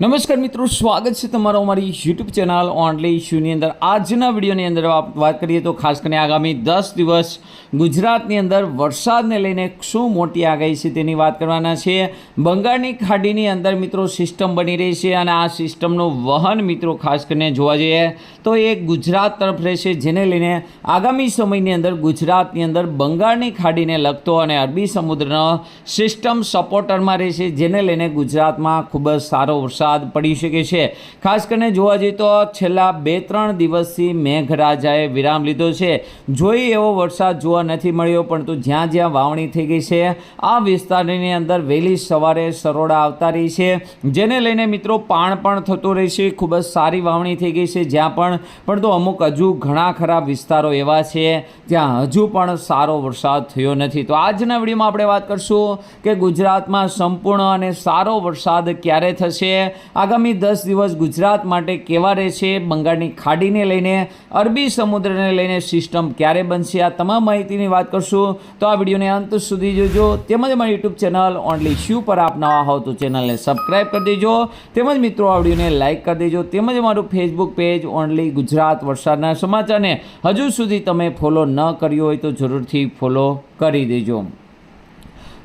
નમસ્કાર મિત્રો, સ્વાગત છે તમારો અમારી યુટ્યુબ ચેનલ ઓનલી ઇશ્યુની અંદર. આજના વિડીયોની અંદર વાત કરીએ તો ખાસ કરીને આગામી દસ દિવસ ગુજરાતની અંદર વરસાદને લઈને શું મોટી આગાહી છે તેની વાત કરવાના છે. બંગાળની ખાડીની અંદર મિત્રો સિસ્ટમ બની રહી છે અને આ સિસ્ટમનું વહન મિત્રો ખાસ કરીને જોવા જઈએ તો એ ગુજરાત તરફ રહેશે, જેને લઈને આગામી સમયની અંદર ગુજરાતની અંદર બંગાળની ખાડીને લગતો અને અરબી સમુદ્રનો સિસ્ટમ સપોર્ટરમાં રહેશે, જેને લઈને ગુજરાતમાં ખૂબ જ સારો વરસાદ પડી શકે છે. ખાસ કરીને જોવા જઈએ તો છેલ્લા બે ત્રણ દિવસથી મેઘરાજાએ વિરામ લીધો છે. જોઈ એવો વરસાદ જોવા નથી મળ્યો, પરંતુ જ્યાં જ્યાં વાવણી થઈ ગઈ છે, આ વિસ્તારની અંદર વહેલી સવારે સરોડા આવતા રહી છે. જેને લઈને મિત્રો પાણ પણ થતું રહેશે ખૂબ જ સારી વાવણી થઈ ગઈ છે જ્યાં પણ, પરંતુ અમુક હજુ ઘણા ખરા વિસ્તારો એવા છે જ્યાં હજુ પણ સારો વરસાદ થયો નથી. તો આજના વિડીયોમાં આપણે વાત કરશું કે ગુજરાતમાં સંપૂર્ણ અને સારો વરસાદ ક્યારે થશે? આગામી દસ દિવસ ગુજરાત માટે કેવા રહેશે? બંગાળની ખાડીને લઈને, અરબી સમુદ્રને લઈને સિસ્ટમ ક્યારે બનશે? આ તમામ માહિતીની વાત કરશું. તો આ વિડીયોને અંત સુધી જોજો. તેમજ અમારી યુટ્યુબ ચેનલ ઓનલી શ્યુ પર આપ નવા હોવ તો ચેનલને સબસ્ક્રાઈબ કરી દેજો. તેમજ મિત્રો, આ વિડીયોને લાઇક કરી દેજો. તેમજ અમારું ફેસબુક પેજ ઓનલી ગુજરાત વરસાદના સમાચારને હજુ સુધી તમે ફોલો ન કર્યો હોય તો જરૂરથી ફોલો કરી દેજો.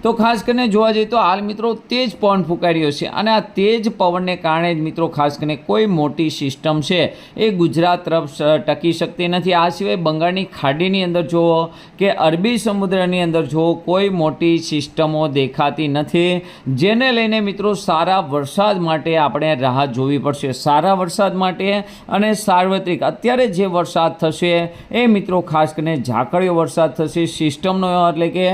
તો ખાસ કરીને જોવા જઈએ તો હાલ મિત્રો તેજ પવન ફૂંકાઈ છે અને આ તેજ પવનને કારણે જ મિત્રો ખાસ કરીને કોઈ મોટી સિસ્ટમ છે એ ગુજરાત તરફ ટકી શકતી નથી. આ સિવાય બંગાળની ખાડીની અંદર જુઓ કે અરબી સમુદ્રની અંદર જુઓ કોઈ મોટી સિસ્ટમો દેખાતી નથી. જેને લઈને મિત્રો સારા વરસાદ માટે આપણે રાહ જોવી પડશે. સારા વરસાદ માટે અને સાર્વત્રિક. અત્યારે જે વરસાદ થશે એ મિત્રો ખાસ કરીને ઝાકળિયો વરસાદ થશે. સિસ્ટમનો એટલે કે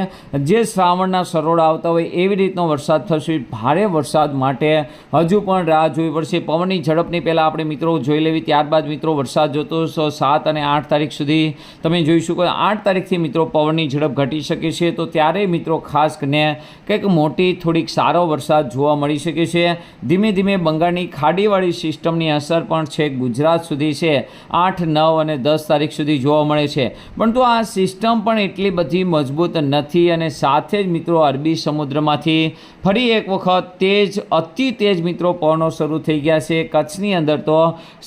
જે શ્રાવણના સરોડા આવતા હોય એવી રીતનો વરસાદ થશે. ભારે વરસાદ માટે હજુ પણ રાહ જોવી પડશે. પવનની ઝડપની પહેલાં આપણે મિત્રો જોઈ લેવી. ત્યારબાદ મિત્રો વરસાદ જોતો સાત અને આઠ તારીખ સુધી તમે જોઈ શકો આઠ તારીખથી મિત્રો પવનની ઝડપ ઘટી શકે છે. તો ત્યારે મિત્રો ખાસ કરીને કંઈક મોટી, થોડીક સારો વરસાદ જોવા મળી શકે છે. ધીમે ધીમે બંગાળની ખાડીવાળી સિસ્ટમની અસર પણ છે. ગુજરાત સુધી છે. આઠ, નવ અને દસ તારીખ સુધી જોવા મળે છે. પરંતુ આ સિસ્ટમ પણ એટલી બધી મજબૂત નથી અને સાથે જ મિત્રો અરબી સમુદ્રમાંથી ફરી એક વખત તેજ, અતિ તેજ મિત્રો પવનો શરૂ થઈ ગયા છે. કચ્છની અંદર તો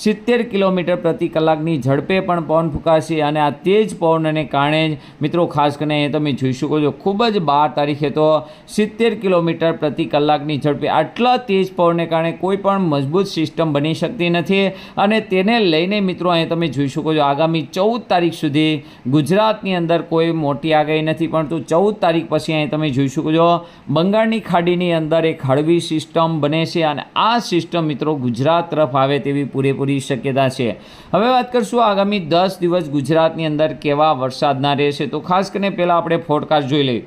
સિત્તેર કિલોમીટર પ્રતિ કલાકની ઝડપે પણ પવન ફૂંકાશે અને આ તેજ પવનને કારણે જ મિત્રો, ખાસ કરીને તમે જોઈ શકો છો, ખૂબ જ બાર તારીખે તો સિત્તેર કિલોમીટર પ્રતિ કલાકની ઝડપે આટલા તેજ પવનને કારણે કોઈ પણ મજબૂત સિસ્ટમ બની શકતી નથી અને તેને લઈને મિત્રો અહીં તમે જોઈ શકો છો, આગામી ચૌદ તારીખ સુધી ગુજરાતની અંદર કોઈ મોટી આગાહી નથી, પરંતુ ચૌદ તારીખ પછી અહીં તમે જોઈ શકો છો બંગાળની ખાડીની અંદર એક હળવી સિસ્ટમ બને છે અને આ સિસ્ટમ મિત્રો ગુજરાત તરફ આવે તેવી પૂરેપૂરી શક્યતા છે. હવે વાત કરશું આગામી દસ દિવસ ગુજરાતની અંદર કેવા વરસાદના રહેશે. તો ખાસ કરીને પહેલાં આપણે ફોરકાસ્ટ જોઈ લઈએ.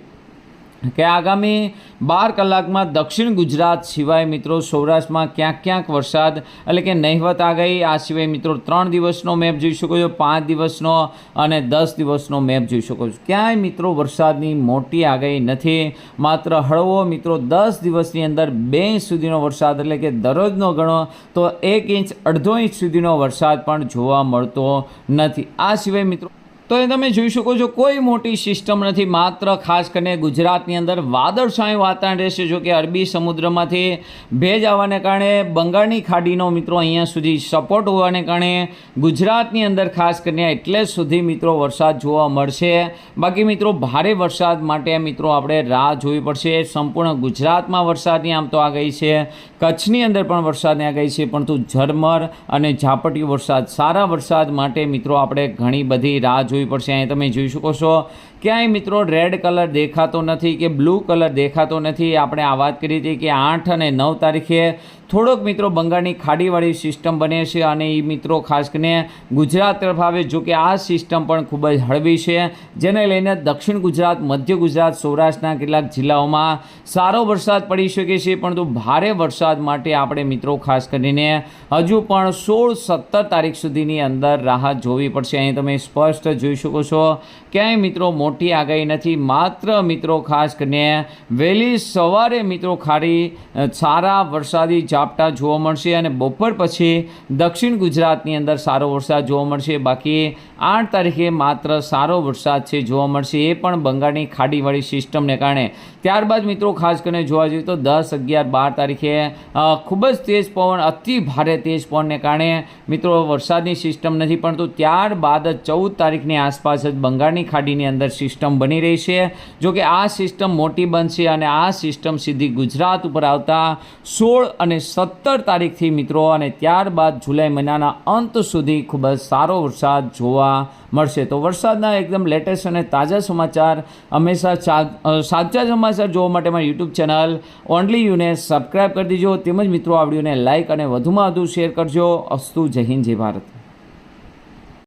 કે આગામી બાર કલાકમાં દક્ષિણ ગુજરાત સિવાય મિત્રો સૌરાષ્ટ્રમાં ક્યાંક ક્યાંક વરસાદ એટલે કે નહિવત આગાહી આ સિવાય મિત્રો ત્રણ દિવસનો મેપ જોઈ શકો છો, પાંચ દિવસનો અને દસ દિવસનો મેપ જોઈ શકો છો. ક્યાંય મિત્રો વરસાદની મોટી આગાહી નથી. માત્ર હળવો મિત્રો દસ દિવસની અંદર બે ઇંચ સુધીનો વરસાદ એટલે કે દરરોજનો ગણો તો એક ઇંચ અડધો ઇંચ સુધીનો વરસાદ પણ જોવા મળતો નથી. આ સિવાય મિત્રો તો એ તમે જોઈ શકો છો, કોઈ મોટી સિસ્ટમ નથી. માત્ર ખાસ કરીને ગુજરાતની અંદર વાદળછાયું વાતાવરણ રહેશે. જો કે અરબી સમુદ્રમાંથી ભેજ આવવાને કારણે બંગાળની ખાડીનો મિત્રો અહીંયા સુધી સપોર્ટ હોવાને કારણે ગુજરાતની અંદર ખાસ કરીને એટલે સુધી મિત્રો વરસાદ જોવા મળશે. બાકી મિત્રો, ભારે વરસાદ માટે મિત્રો આપણે રાહ જોવી પડશે. સંપૂર્ણ ગુજરાતમાં વરસાદની આમ તો આગાહી છે. કચ્છની અંદર પણ વરસાદની આગાહી છે, પરંતુ ઝરમર અને ઝાપટી વરસાદ, સારા વરસાદ માટે મિત્રો આપણે ઘણી બધી રાહ જોવી પડશે, અહીં તમે જોઈ શકો છો. ક્યાંય મિત્રો રેડ કલર દેખાતો નથી કે બ્લુ કલર દેખાતો નથી. આપણે આ વાત કરી હતી કે આઠ અને નવ તારીખે થોડોક મિત્રો બંગાળની ખાડીવાળી સિસ્ટમ બને છે અને એ મિત્રો ખાસ કરીને ગુજરાત તરફ આવે, જો કે આ સિસ્ટમ પણ ખૂબ જ હળવી છે, જેને લઈને દક્ષિણ ગુજરાત, મધ્ય ગુજરાત, સૌરાષ્ટ્રના કેટલાક જિલ્લાઓમાં સારો વરસાદ પડી શકે છે, પરંતુ ભારે વરસાદ માટે આપણે મિત્રો ખાસ કરીને હજુ પણ સોળ સત્તર તારીખ સુધીની અંદર રાહત જોવી પડશે. અહીં તમે સ્પષ્ટ જોઈ શકો છો, ક્યાંય મિત્રો મોટી આગાહી નથી, માત્ર મિત્રો ખાસ કરીને વહેલી સવારે મિત્રો ખાડી સારા વરસાદી ઝાપટા જોવા મળશે અને બપોર પછી દક્ષિણ ગુજરાતની અંદર સારો વરસાદ જોવા મળશે. બાકી આઠ તારીખે માત્ર સારો વરસાદ છે જોવા મળશે. એ પણ બંગાળની ખાડીવાળી સિસ્ટમને કારણે. ત્યારબાદ મિત્રો, ખાસ કરીને જોવા જઈએ તો દસ અગિયાર બાર તારીખે ખૂબ જ તેજ પવન, અતિ ભારે તેજ પવનને કારણે મિત્રો વરસાદની સિસ્ટમ નથી, પરંતુ ત્યારબાદ ચૌદ તારીખની આસપાસ જ બંગાળની ખાડીની અંદર સિસ્ટમ બની રહી છે. જોકે આ સિસ્ટમ મોટી બનશે અને આ સિસ્ટમ સીધી ગુજરાત ઉપર આવતા સોળ અને સત્તર તારીખથી મિત્રો અને ત્યારબાદ જુલાઈ મહિનાના અંત સુધી ખૂબ જ સારો વરસાદ જોવા મળશે. તો વરસાદના એકદમ લેટેસ્ટ અને તાજા સમાચાર હંમેશા સાચા સમાચાર જોવા માટે મારી યુટ્યુબ ચેનલ ઓનલી યુને સબસ્ક્રાઈબ કરી દીજો. તેમજ મિત્રો આ વિડીયોને લાઇક અને વધુમાં વધુ શેર કરજો. અસ્તુ જય હિન્દ, જય ભારત.